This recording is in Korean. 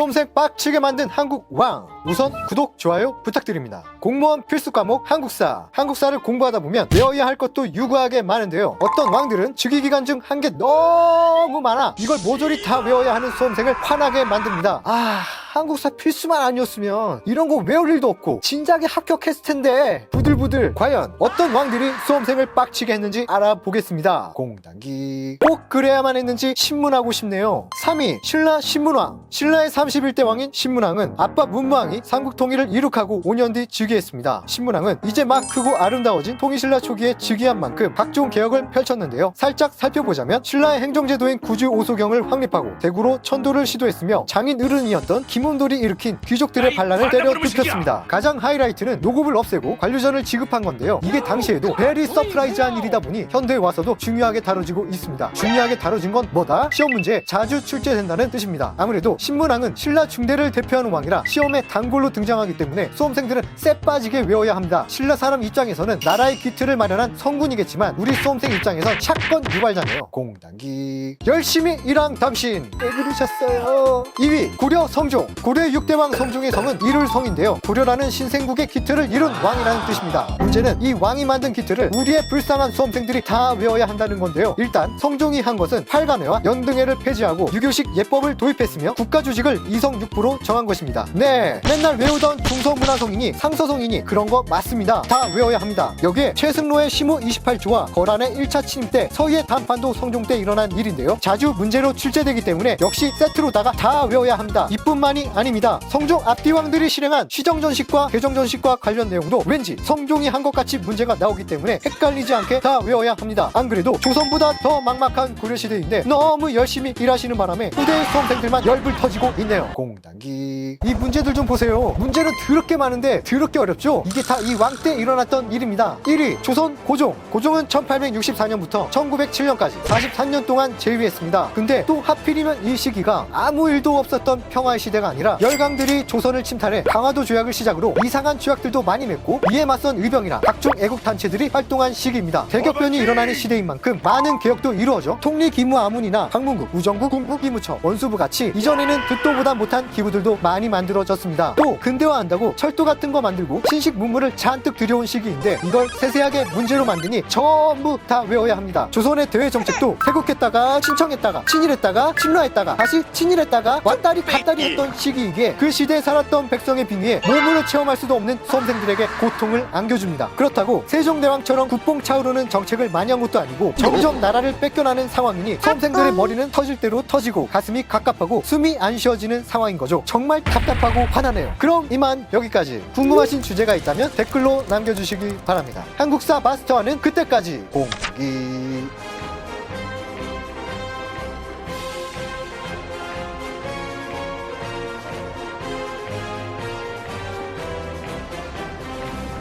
수험생 빡치게 만든 한국 왕. 우선 구독 좋아요 부탁드립니다. 공무원 필수 과목 한국사. 한국사를 공부하다 보면 외워야 할 것도 유구하게 많은데요. 어떤 왕들은 즉위기간 중 한 게 너무 많아 이걸 모조리 다 외워야 하는 수험생을 화나게 만듭니다. 아 한국사 필수만 아니었으면 이런 거 외울 일도 없고 진작에 합격했을 텐데 부들부들 과연 어떤 왕들이 수험생을 빡치게 했는지 알아보겠습니다. 공단기. 꼭 그래야만 했는지 신문하고 싶네요. 3위 신라 신문왕. 신라의 31대 왕인 신문왕은 아빠 문무왕이 삼국 통일을 이룩하고 5년 뒤 즉위했습니다. 신문왕은 이제 막 크고 아름다워진 통일신라 초기에 즉위한 만큼 각종 개혁을 펼쳤는데요. 살짝 살펴보자면 신라의 행정제도인 구주 오소경을 확립하고 대구로 천도를 시도했으며 장인 어른이었던 김 원돌이 일으킨 귀족들의 반란을 때려 눕혔습니다. 가장 하이라이트는 노급을 없애고 관료전을 지급한 건데요. 이게 당시에도 베리 서프라이즈한 일이다 보니 현대에 와서도 중요하게 다뤄지고 있습니다. 중요하게 다뤄진 건 뭐다? 시험 문제에 자주 출제된다는 뜻입니다. 아무래도 신문왕은 신라 중대를 대표하는 왕이라 시험에 단골로 등장하기 때문에 수험생들은 쎄 빠지게 외워야 합니다. 신라 사람 입장에서는 나라의 기틀을 마련한 성군이겠지만 우리 수험생 입장에선 사건 유발자네요. 공단기 열심히 일한 당신 왜 그러셨어요? 2위 고려 성종 고려의 6대왕 성종의 성은 이룰 성인데요. 고려라는 신생국의 기틀을 이룬 왕이라는 뜻입니다. 문제는 이 왕이 만든 기틀을 우리의 불쌍한 수험생들이 다 외워야 한다는 건데요. 일단 성종이 한 것은 팔관회와 연등회를 폐지하고 유교식 예법을 도입했으며 국가주식을 이성육부로 정한 것입니다. 네, 맨날 외우던 중서문화성이니 상서성이니 그런 거 맞습니다. 다 외워야 합니다. 여기에 최승로의 시무 28조와 거란의 1차 침입 때 서희의 단판도 성종 때 일어난 일인데요. 자주 문제로 출제되기 때문에 역시 세트로다가 다 외워야 합니다. 이뿐만이 아닙니다. 성종 앞뒤왕들이 실행한 시정전식과 개정전식과 관련 내용도 왠지 성종이 한 것 같이 문제가 나오기 때문에 헷갈리지 않게 다 외워야 합니다. 안 그래도 조선보다 더 막막한 고려시대인데 너무 열심히 일하시는 바람에 후대 수험생들만 열불 터지고 있네요. 공단기 이 문제들 좀 보세요. 문제는 더럽게 많은데 더럽게 어렵죠? 이게 다 이 왕 때 일어났던 일입니다. 1위 조선 고종 고종은 1864년부터 1907년까지 43년 동안 재위했습니다. 근데 또 하필이면 이 시기가 아무 일도 없었던 평화의 시대가 아니라 열강들이 조선을 침탈해 강화도 조약을 시작으로 이상한 조약들도 많이 맺고 이에 맞선 의병이나 각종 애국 단체들이 활동한 시기입니다. 대격변이 일어나는 시대인 만큼 많은 개혁도 이루어져 통리기무 아문이나 강문국, 우정부, 군부기무처, 원수부 같이 이전에는 듣도 보다 못한 기부들도 많이 만들어졌습니다. 또 근대화한다고 철도 같은 거 만들고 신식 문물을 잔뜩 들여온 시기인데 이걸 세세하게 문제로 만드니 전부 다 외워야 합니다. 조선의 대외 정책도 세국했다가 신청했다가 친일했다가 친러했다가 다시 친일했다가 왔다리 갔다리 했던 시기이기에 그 시대에 살았던 백성의 빙의에 몸으로 체험할 수도 없는 수험생들에게 고통을 안겨줍니다. 그렇다고 세종대왕처럼 국뽕 차오르는 정책을 많이 한 것도 아니고 점점 나라를 뺏겨나는 상황이니 수험생들의 머리는 터질 대로 터지고 가슴이 갑갑하고 숨이 안 쉬어지는 상황인 거죠. 정말 답답하고 화나네요. 그럼 이만 여기까지 궁금하신 주제가 있다면 댓글로 남겨주시기 바랍니다. 한국사 마스터하는 그때까지 공기